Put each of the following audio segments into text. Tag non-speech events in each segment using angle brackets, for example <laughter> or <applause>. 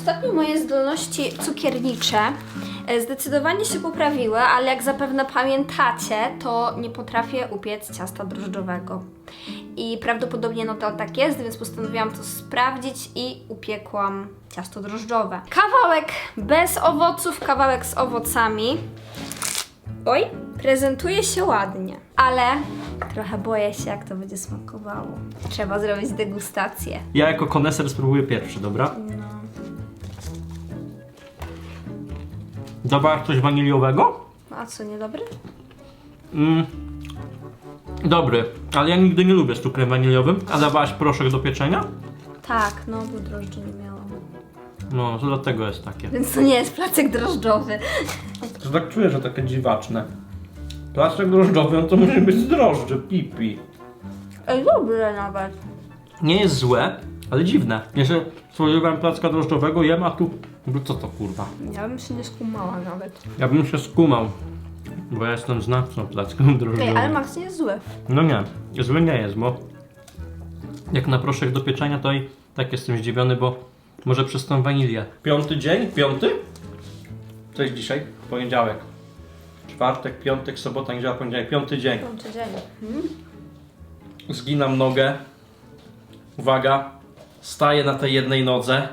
Ostatnio moje zdolności cukiernicze e, zdecydowanie się poprawiły, ale jak zapewne pamiętacie, to nie potrafię upiec ciasta drożdżowego. I prawdopodobnie nadal tak jest, więc postanowiłam to sprawdzić i upiekłam ciasto drożdżowe. Kawałek bez owoców, kawałek z owocami. Oj, prezentuje się ładnie, ale trochę boję się, jak to będzie smakowało. Trzeba zrobić degustację. Ja jako koneser spróbuję pierwszy, dobra? Dobra, coś waniliowego? A co, niedobry? Mm. Dobry, ale ja nigdy nie lubię z cukrem waniliowym. A dawałaś proszek do pieczenia? Tak, no bo drożdży nie miałam. No, to dlatego jest takie. Więc to nie jest placek drożdżowy. To tak czuję, że takie dziwaczne. Placek drożdżowy, no to musi być z drożdży, pipi. Ej, dobre nawet. Nie jest złe, ale dziwne. Jeszcze spodziewałem placka drożdżowego, jem, a tu... No co to kurwa? Ja bym się nie skumała nawet. Ja bym się skumał, bo ja jestem znawcą placków <laughs> drożdżowych. ale Max nie jest zły. No nie, zły nie jest, bo jak na proszek do pieczenia, to i tak jestem zdziwiony, bo może przez tą wanilię. Piąty dzień? Piąty? Co jest dzisiaj? Poniedziałek. Czwartek, piątek, sobota, niedziela, poniedziałek. Piąty dzień. Piąty dzień. Zginam nogę. Uwaga. Staję na tej jednej nodze.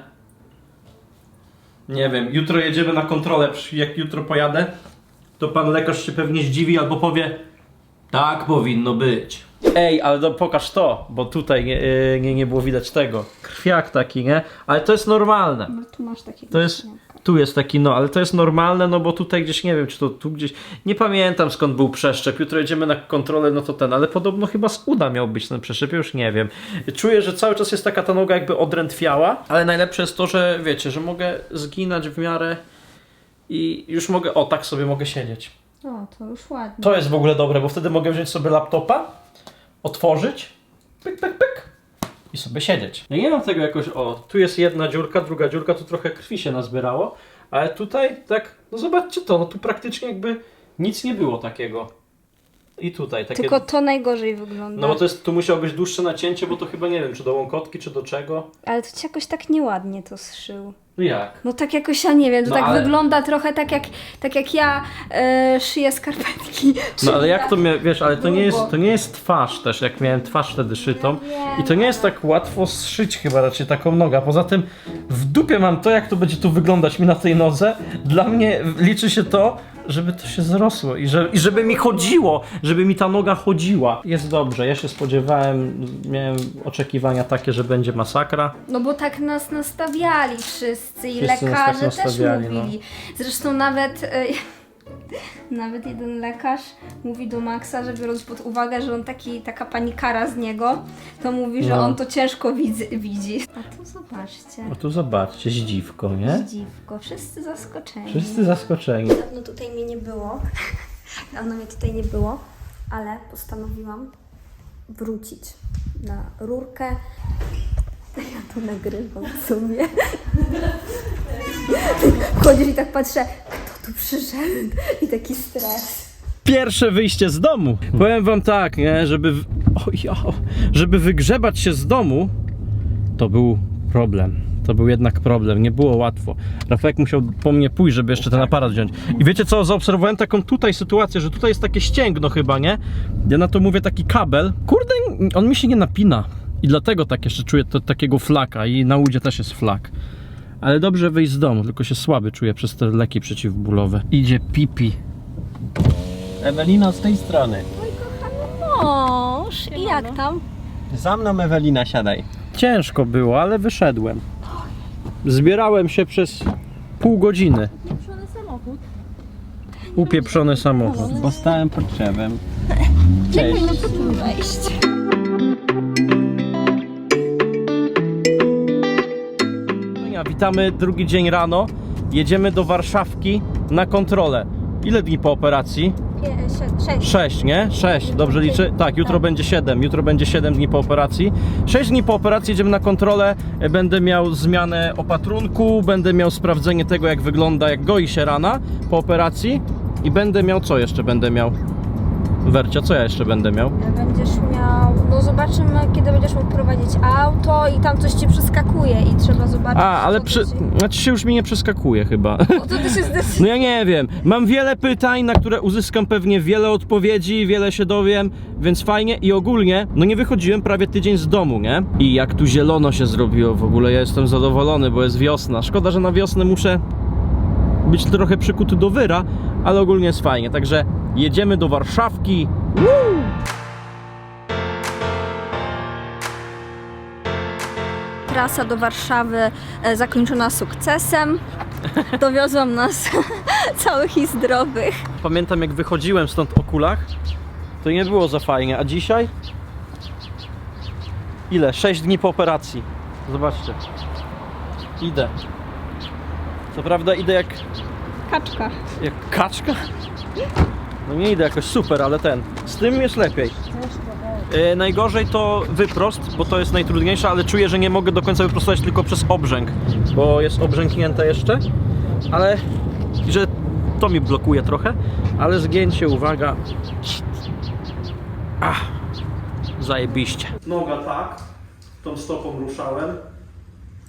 Nie wiem, jutro jedziemy na kontrolę. Jak jutro pojadę, to pan lekarz się pewnie zdziwi albo powie tak powinno być. Ej, ale to pokaż to, bo tutaj nie, yy, nie, nie było widać tego. Krwiak taki, nie? Ale to jest normalne. No tu masz takie To jest, tu jest taki, no, ale to jest normalne, no bo tutaj gdzieś, nie wiem, czy to tu gdzieś, nie pamiętam skąd był przeszczep, jutro jedziemy na kontrolę, no to ten, ale podobno chyba z uda miał być ten przeszczep, już nie wiem. Czuję, że cały czas jest taka ta noga jakby odrętwiała, ale najlepsze jest to, że wiecie, że mogę zginać w miarę i już mogę, o tak sobie mogę siedzieć. O, to już ładnie. To jest w ogóle dobre, bo wtedy mogę wziąć sobie laptopa, otworzyć, pyk, pyk, pyk i sobie siedzieć. Ja nie mam tego jakoś, o, tu jest jedna dziurka, druga dziurka, tu trochę krwi się nazbierało, ale tutaj tak, no zobaczcie to, no tu praktycznie jakby nic nie było takiego. I tutaj takie... Tylko to najgorzej wygląda. No bo to jest, tu musiało być dłuższe nacięcie, bo to chyba nie wiem, czy do łąkotki, czy do czego. Ale to ci jakoś tak nieładnie to zszył. No jak? No tak jakoś, ja nie wiem, to No tak ale- wygląda trochę tak jak, tak jak ja e, szyję skarpetki. No ale jak to mnie, wiesz, ale to nie jest, to nie jest twarz też, jak miałem twarz wtedy szytą. I to nie jest tak łatwo zszyć chyba raczej taką nogę. Poza tym w dupie mam to, jak to będzie tu wyglądać mi na tej nodze. Dla mnie liczy się to, żeby to się zrosło i, że, i żeby mi chodziło, żeby mi ta noga chodziła. Jest dobrze, ja się spodziewałem, miałem oczekiwania takie, że będzie masakra. No bo tak nas nastawiali wszyscy i Wszyscy nas tak lekarze nastawiali, też no. mówili. Zresztą nawet, e, nawet jeden lekarz mówi do Maxa, że biorąc pod uwagę, że on taki, taka panikara z niego, to mówi, że No. on to ciężko widzi. widzi. A tu zobaczcie. O tu zobaczcie, zdziwko, nie? Dziwko, wszyscy zaskoczeni. Wszyscy zaskoczeni. Dawno tutaj mnie nie było. <laughs> Dawno mnie tutaj nie było, ale postanowiłam wrócić na rurkę. <laughs> Ja to nagrywam sobie. <laughs> Chodzisz i tak patrzę, tu przyszedł? I taki stres. Pierwsze wyjście z domu. Powiem wam tak, nie, żeby, w- o ja, żeby wygrzebać się z domu, to był problem. To był jednak problem, nie było łatwo. Rafałek musiał po mnie pójść, żeby jeszcze ten aparat wziąć. I wiecie co, zaobserwowałem taką tutaj sytuację, że tutaj jest takie ścięgno chyba, nie? Ja na to mówię taki kabel. Kurde, on mi się nie napina. I dlatego tak jeszcze czuję to, takiego flaka i na udzie też jest flak. Ale dobrze wyjść z domu, tylko się słaby czuję przez te leki przeciwbólowe. Idzie pipi. Ewelina z tej strony. Mąż, i jak tam? Za mną Ewelina, siadaj. Ciężko było, ale wyszedłem. Zbierałem się przez pół godziny. Upieprzony samochód. Bo stałem pod drzewem. <laughs> Cześć. Wejść. Witamy drugi dzień rano. Jedziemy do Warszawki na kontrolę. Ile dni po operacji? Sześć. 6, nie? 6, dobrze liczę? Tak, jutro będzie 7. Jutro będzie 7 dni po operacji. 6 dni po operacji jedziemy na kontrolę. Będę miał zmianę opatrunku, będę miał sprawdzenie tego, jak wygląda, jak goi się rana po operacji. I będę miał, co jeszcze będę miał? Wercia, co ja jeszcze będę miał? Będziesz miał, no zobaczymy kiedy będziesz mógł prowadzić auto i tam coś ci przeskakuje i trzeba zobaczyć. A, ale co przy... to ci- Znaczy się już mi nie przeskakuje chyba. No to ty się zdecydujesz. No ja nie wiem. Mam wiele pytań, na które uzyskam pewnie wiele odpowiedzi, wiele się dowiem, więc fajnie i ogólnie, no nie wychodziłem prawie tydzień z domu, nie? I jak tu zielono się zrobiło w ogóle, ja jestem zadowolony, bo jest wiosna. Szkoda, że na wiosnę muszę być trochę przykuty do wyra, ale ogólnie jest fajnie. Także jedziemy do Warszawki. Woo! Trasa do Warszawy e, zakończona sukcesem. Dowiozłam nas <laughs> całych i zdrowych. Pamiętam jak wychodziłem stąd o kulach, to nie było za fajnie, a dzisiaj? Ile? 6 dni po operacji. Zobaczcie. Idę. Co prawda idę jak, Kaczka. jak kaczka. No nie idę jakoś super, ale ten. Z tym jest lepiej. E, najgorzej to wyprost, bo to jest najtrudniejsze, ale czuję, że nie mogę do końca wyprostować tylko przez obrzęk, bo jest obrzęknięte jeszcze, ale że to mi blokuje trochę, ale zgięcie, uwaga. Ach, zajebiście. Noga tak, tą stopą ruszałem,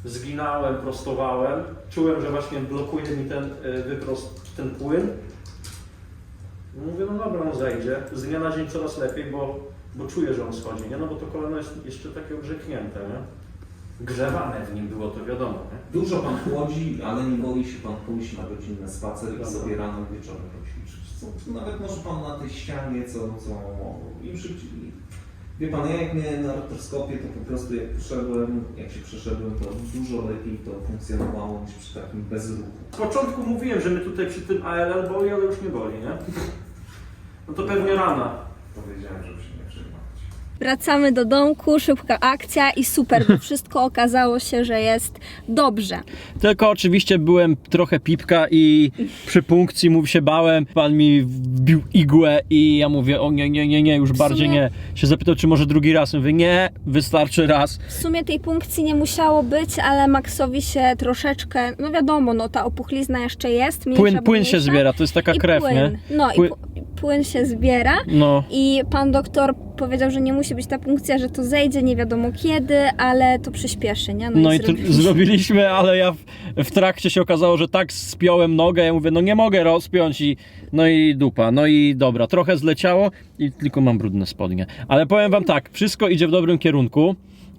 zginałem, prostowałem, czułem, że właśnie blokuje mi ten e, wyprost, ten płyn. Mówię, no dobra, on zejdzie. Z dnia na dzień coraz lepiej, bo, bo czuję, że on schodzi, nie? No bo to kolano jest jeszcze takie obrzeknięte, nie? Grzewane w nim było, to wiadomo, nie? Dużo pan chłodzi, ale nie boi się pan pójść na godzinny spacer i Dobra. sobie rano wieczorem poćwiczyć. Co, nawet może pan na tej ścianie, co, co im szybciej. Wie pan, ja jak miałem na rotorskopie, to po prostu jak poszedłem, jak się przeszedłem, to dużo lepiej to funkcjonowało niż przy takim bezruchu. W początku mówiłem, że mnie tutaj przy tym ALL boli, ale już nie boli, nie? To pewnie rana. Powiedziałem, żeby się nie przejmować. Wracamy do domku, szybka akcja i super, bo wszystko <laughs> okazało się, że jest dobrze. Tylko oczywiście byłem trochę pipka i przy punkcji mu się bałem. Pan mi wbił igłę i ja mówię, o nie, nie, nie, nie, już bardziej sumie- nie. Się zapytał, czy może drugi raz. Mówię, nie, wystarczy raz. W sumie tej punkcji nie musiało być, ale Maxowi się troszeczkę, no wiadomo, no ta opuchlizna jeszcze jest. Mniejsza, Płyn, bo płyn się mniejsza. zbiera, to jest taka I krew, płyn. nie? No Płyn- i pu- płyn się zbiera. No. I pan doktor powiedział, że nie musi być ta punkcja, że to zejdzie nie wiadomo kiedy, ale to przyspieszy, nie? No i i tu zrobiliśmy, ale ja w, w trakcie się okazało, że tak spiąłem nogę, ja mówię, no nie mogę rozpiąć i no i dupa, no i dobra, trochę zleciało i tylko mam brudne spodnie. Ale powiem wam tak, wszystko idzie w dobrym kierunku.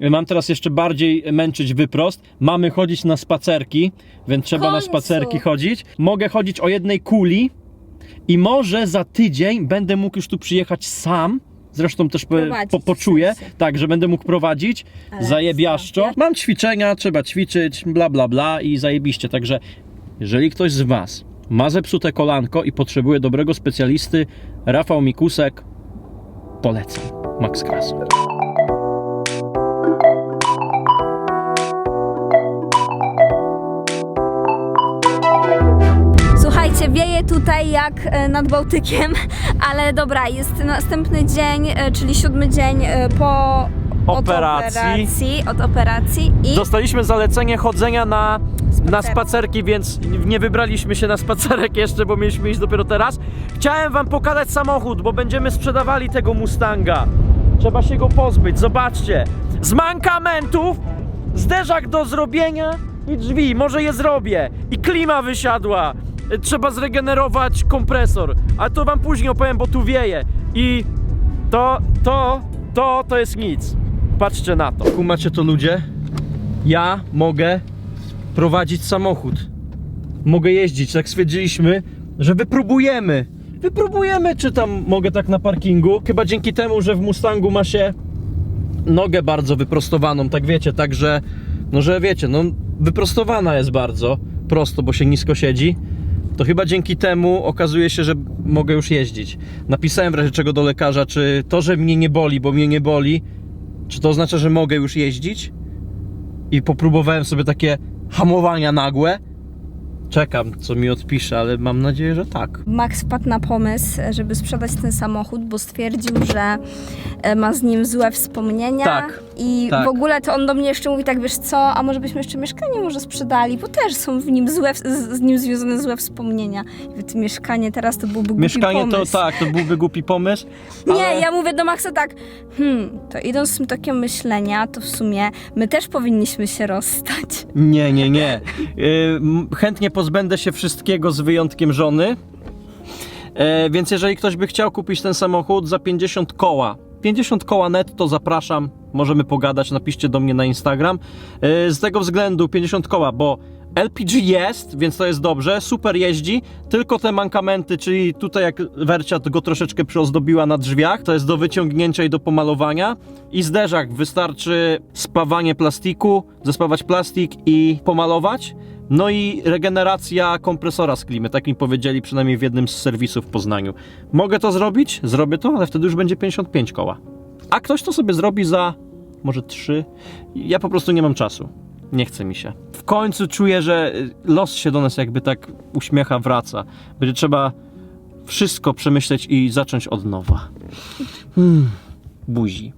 Mam teraz jeszcze bardziej męczyć wyprost. Mamy chodzić na spacerki, więc trzeba na spacerki chodzić. Mogę chodzić o jednej kuli i może za tydzień będę mógł już tu przyjechać sam. Zresztą też po, Prowadzić, po, w poczuję, sensie. tak, że będę mógł prowadzić. Ale Zajebiaszczo. Mam ćwiczenia, trzeba ćwiczyć, bla bla bla i zajebiście. Także jeżeli ktoś z Was ma zepsute kolanko i potrzebuje dobrego specjalisty, Rafał Mikusek, polecam. Max Kras. Tutaj jak e, nad Bałtykiem, <laughs> ale dobra, jest następny dzień, e, czyli siódmy dzień e, po od Operacji. operacji, od operacji i Dostaliśmy zalecenie chodzenia na, na Spacer. spacerki, więc nie wybraliśmy się na spacerek <laughs> jeszcze, bo mieliśmy iść dopiero teraz. Chciałem Wam pokazać samochód, bo będziemy sprzedawali tego Mustanga. Trzeba się go pozbyć, zobaczcie. Z mankamentów, zderzak do zrobienia i drzwi, może je zrobię. I klima wysiadła. Trzeba zregenerować kompresor, ale to Wam później opowiem, bo tu wieje. I to, to, to, to jest nic. Patrzcie na to. Kumacie to ludzie? Ja mogę prowadzić samochód. Mogę jeździć, tak stwierdziliśmy, że wypróbujemy. Wypróbujemy, czy tam mogę tak na parkingu. Chyba dzięki temu, że w Mustangu ma się nogę bardzo wyprostowaną, tak wiecie, także, no że wiecie, no wyprostowana jest bardzo, prosto, bo się nisko siedzi. To chyba dzięki temu okazuje się, że mogę już jeździć. Napisałem w razie czego do lekarza, czy to, że mnie nie boli, bo mnie nie boli, czy to oznacza, że mogę już jeździć? I popróbowałem sobie takie hamowania nagłe Czekam, co mi odpisze, ale mam nadzieję, że tak. Max wpadł na pomysł, żeby sprzedać ten samochód, bo stwierdził, że e, ma z nim złe wspomnienia. Tak, I tak. w ogóle to on do mnie jeszcze mówi tak, wiesz co, a może byśmy jeszcze mieszkanie może sprzedali, bo też są w nim złe, z, z nim związane złe wspomnienia. I mieszkanie teraz to byłby głupi Mieszkanie to pomysł. tak, to byłby głupi pomysł. Nie, ale- ja mówię do Maxa tak, hmm, to idąc z tym tokiem myślenia, to w sumie my też powinniśmy się rozstać. Nie, nie, nie. Yy, chętnie pozbędę się wszystkiego z wyjątkiem żony. E, więc jeżeli ktoś by chciał kupić ten samochód za 50 koła, 50 koła netto zapraszam, możemy pogadać, napiszcie do mnie na Instagram. E, z tego względu 50 koła, bo LPG jest, więc to jest dobrze, super jeździ, tylko te mankamenty, czyli tutaj jak Wercia go troszeczkę przyozdobiła na drzwiach, to jest do wyciągnięcia i do pomalowania i zderzak, wystarczy spawanie plastiku, zespawać plastik i pomalować. No i regeneracja kompresora z klimy, tak mi powiedzieli przynajmniej w jednym z serwisów w Poznaniu. Mogę to zrobić? Zrobię to, ale wtedy już będzie 55 koła. A ktoś to sobie zrobi za może 3. Ja po prostu nie mam czasu. Nie chce mi się. W końcu czuję, że y, los się do nas jakby tak uśmiecha, wraca. Będzie trzeba wszystko przemyśleć i zacząć od nowa. Hmm. Buzi.